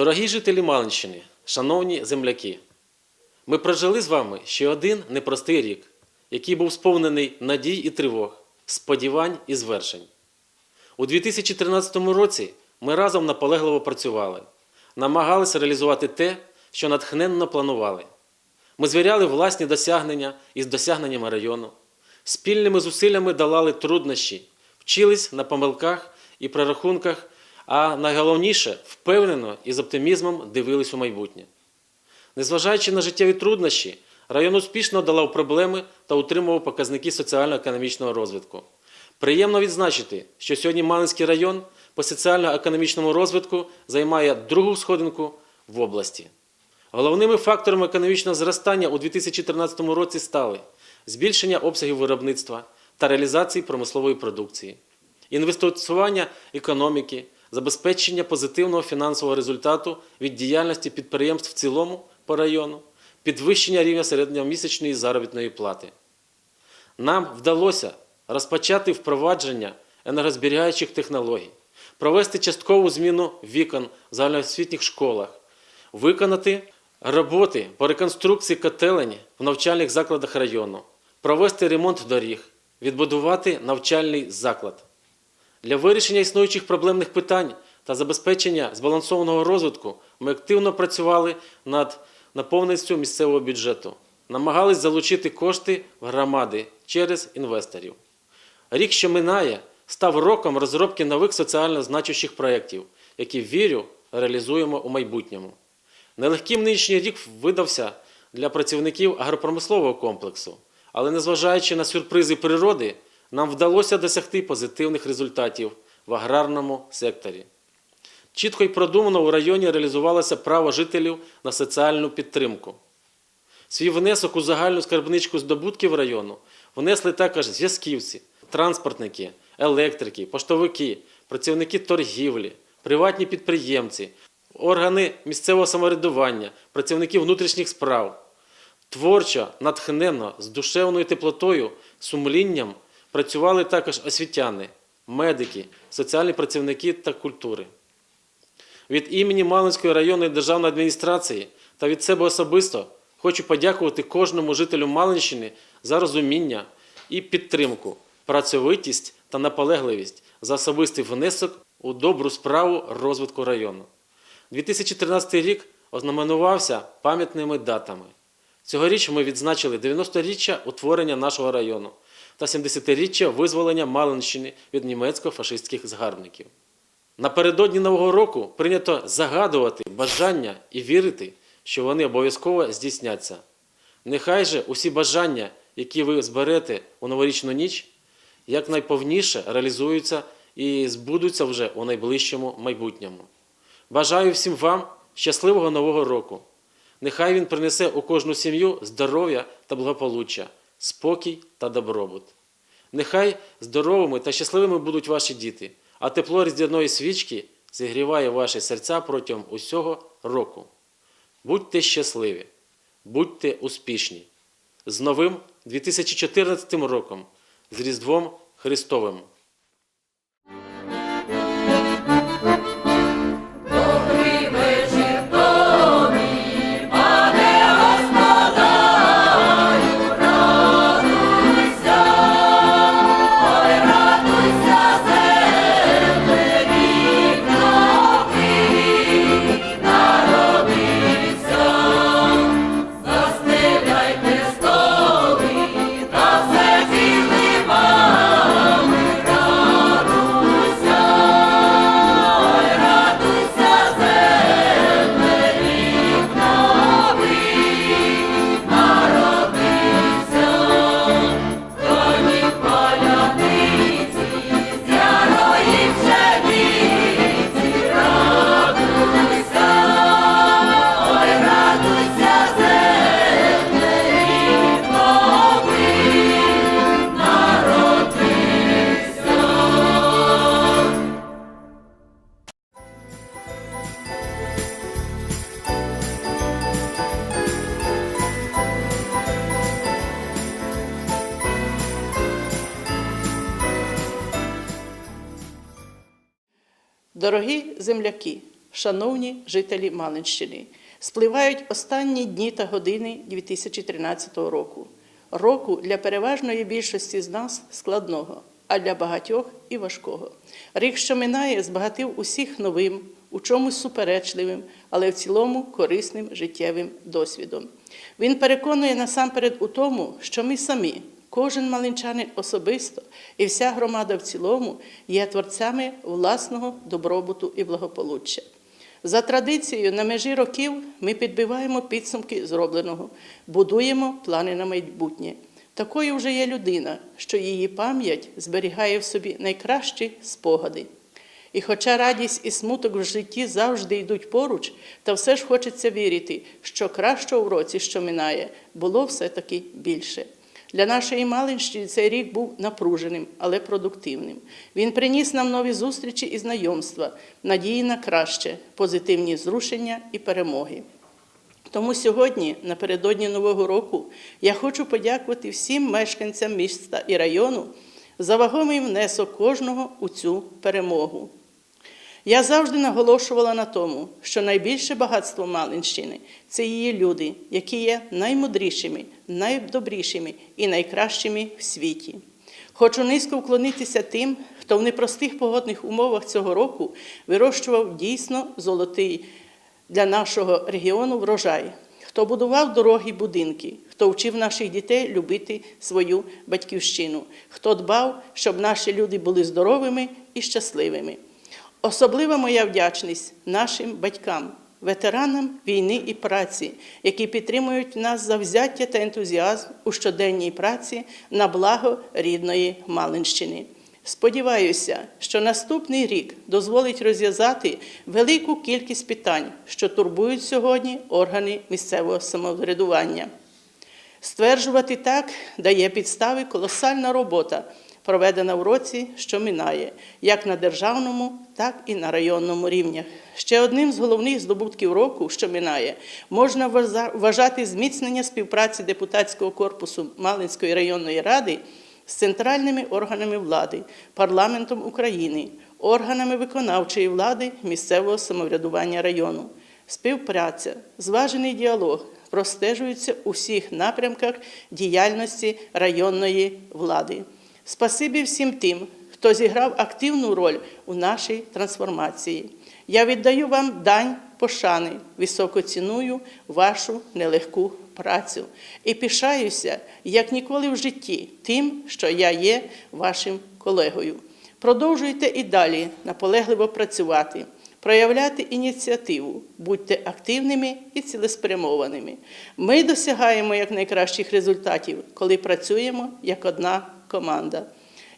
Дорогі жителі Малинщини, шановні земляки, ми прожили з вами ще один непростий рік, який був сповнений надій і тривог, сподівань і звершень. У 2013 році ми разом наполегливо працювали, намагалися реалізувати те, що натхненно планували. Ми звіряли власні досягнення із досягненнями району, спільними зусиллями долали труднощі, вчились на помилках і прорахунках, а найголовніше впевнено і з оптимізмом дивились у майбутнє. Незважаючи на життєві труднощі, район успішно долав проблеми та утримував показники соціально-економічного розвитку. Приємно відзначити, що сьогодні Малинський район по соціально-економічному розвитку займає другу сходинку в області. Головними факторами економічного зростання у 2013 році стали збільшення обсягів виробництва та реалізації промислової продукції, інвестування економіки, забезпечення позитивного фінансового результату від діяльності підприємств в цілому по району, підвищення рівня середньомісячної заробітної плати. Нам вдалося розпочати впровадження енергозберігаючих технологій, провести часткову зміну вікон в загальноосвітніх школах, виконати роботи по реконструкції котелень в навчальних закладах району, провести ремонт доріг, відбудувати навчальний заклад. Для вирішення існуючих проблемних питань та забезпечення збалансованого розвитку ми активно працювали над наповненістю місцевого бюджету, намагались залучити кошти в громади через інвесторів. Рік, що минає, став роком розробки нових соціально значущих проєктів, які вірю реалізуємо у майбутньому. Нелегким нинішній рік видався для працівників агропромислового комплексу, але незважаючи на сюрпризи природи, нам вдалося досягти позитивних результатів в аграрному секторі. Чітко і продумано у районі реалізувалося право жителів на соціальну підтримку. Свій внесок у загальну скарбничку здобутків району внесли також зв'язківці, транспортники, електрики, поштовики, працівники торгівлі, приватні підприємці, органи місцевого самоврядування, працівники внутрішніх справ. Творчо, натхненно, з душевною теплотою, сумлінням працювали також освітяни, медики, соціальні працівники та культури. Від імені Малинської районної державної адміністрації та від себе особисто хочу подякувати кожному жителю Малинщини за розуміння і підтримку, працьовитість та наполегливість за особистий внесок у добру справу розвитку району. 2013 рік ознаменувався пам'ятними датами. Цьогоріч ми відзначили 90-річчя утворення нашого району та 70-річчя визволення Малинщини від німецько-фашистських згарбників. Напередодні Нового року прийнято загадувати бажання і вірити, що вони обов'язково здійсняться. Нехай же усі бажання, які ви зберете у новорічну ніч, якнайповніше реалізуються і збудуться вже у найближчому майбутньому. Бажаю всім вам щасливого нового року. Нехай він принесе у кожну сім'ю здоров'я та благополуччя, спокій та добробут. Нехай здоровими та щасливими будуть ваші діти, а тепло різдвяної свічки зігріває ваші серця протягом усього року. Будьте щасливі, будьте успішні. З новим 2014 роком, з Різдвом Христовим! Дорогі земляки, шановні жителі Малинщини, спливають останні дні та години 2013 року. Року для переважної більшості з нас складного, а для багатьох і важкого. Рік, що минає, збагатив усіх новим, у чомусь суперечливим, але в цілому корисним життєвим досвідом. Він переконує насамперед у тому, що ми самі, кожен малинчанин особисто і вся громада в цілому є творцями власного добробуту і благополуччя. За традицією, на межі років ми підбиваємо підсумки зробленого, будуємо плани на майбутнє. Такою вже є людина, що її пам'ять зберігає в собі найкращі спогади. І хоча радість і смуток в житті завжди йдуть поруч, та все ж хочеться вірити, що кращого в році, що минає, було все-таки більше. Для нашої Малинщини цей рік був напруженим, але продуктивним. Він приніс нам нові зустрічі і знайомства, надії на краще, позитивні зрушення і перемоги. Тому сьогодні, напередодні Нового року, я хочу подякувати всім мешканцям міста і району за вагомий внесок кожного у цю перемогу. Я завжди наголошувала на тому, що найбільше багатство Малинщини це її люди, які є наймудрішими, найдобрішими і найкращими в світі. Хочу низько вклонитися тим, хто в непростих погодних умовах цього року вирощував дійсно золотий для нашого регіону врожай, хто будував дороги будинки, хто вчив наших дітей любити свою батьківщину, хто дбав, щоб наші люди були здоровими і щасливими. Особлива моя вдячність нашим батькам, ветеранам війни і праці, які підтримують нас завзяття та ентузіазм у щоденній праці на благо рідної Малинщини. Сподіваюся, що наступний рік дозволить розв'язати велику кількість питань, що турбують сьогодні органи місцевого самоврядування. Стверджувати так дає підстави колосальна робота, проведена в році, що минає, як на державному, так і на районному рівнях. Ще одним з головних здобутків року, що минає, можна вважати зміцнення співпраці депутатського корпусу Малинської районної ради з центральними органами влади, парламентом України, органами виконавчої влади місцевого самоврядування району. Співпраця, зважений діалог простежуються у всіх напрямках діяльності районної влади. Спасибі всім тим, хто зіграв активну роль у нашій трансформації. Я віддаю вам дань пошани, високо ціную вашу нелегку працю і пишаюся, як ніколи в житті, тим, що я є вашим колегою. Продовжуйте і далі наполегливо працювати, проявляти ініціативу, будьте активними і цілеспрямованими. Ми досягаємо якнайкращих результатів, коли працюємо як одна команда.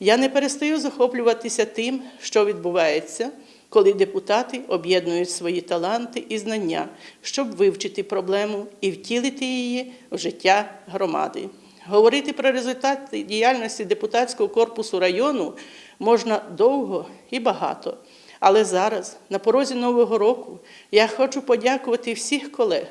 Я не перестаю захоплюватися тим, що відбувається, коли депутати об'єднують свої таланти і знання, щоб вивчити проблему і втілити її в життя громади. Говорити про результати діяльності депутатського корпусу району можна довго і багато. Але зараз, на порозі Нового року, я хочу подякувати всіх колег,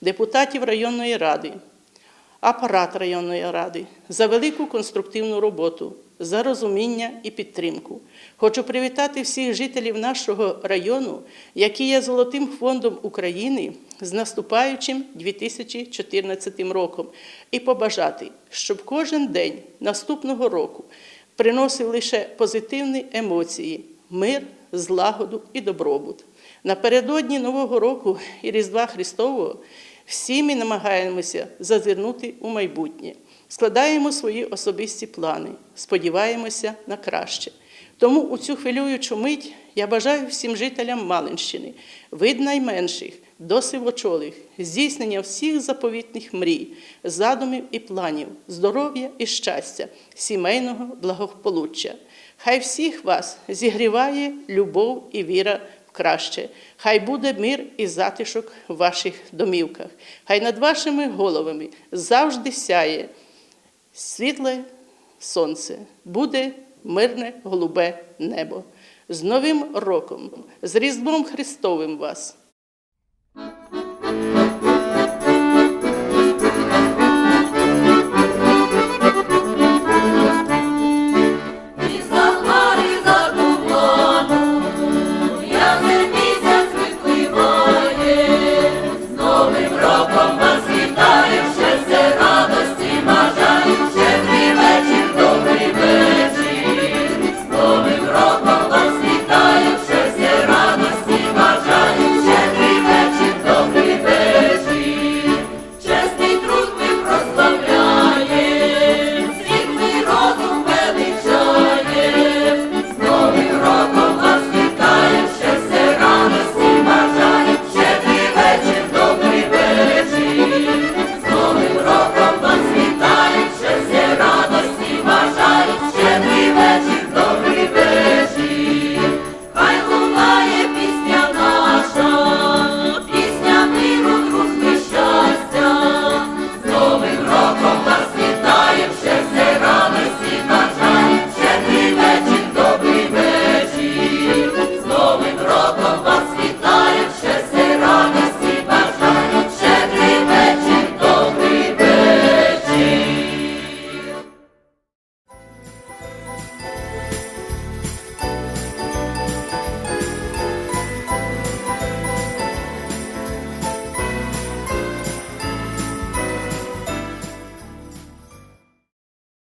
депутатів районної ради, апарат районної ради за велику конструктивну роботу, за розуміння і підтримку. Хочу привітати всіх жителів нашого району, які є золотим фондом України з наступаючим 2014 роком, і побажати, щоб кожен день наступного року приносив лише позитивні емоції, мир, злагоду і добробут. Напередодні Нового року і Різдва Христового всі ми намагаємося зазирнути у майбутнє, складаємо свої особисті плани, сподіваємося на краще. Тому у цю хвилюючу мить я бажаю всім жителям Малинщини, від найменших до сивочолих, здійснення всіх заповітних мрій, задумів і планів, здоров'я і щастя, сімейного благополуччя. Хай всіх вас зігріває любов і віра краще. Хай буде мир і затишок в ваших домівках. Хай над вашими головами завжди сяє світле сонце, буде мирне голубе небо. З Новим роком, з Різдвом Христовим вас!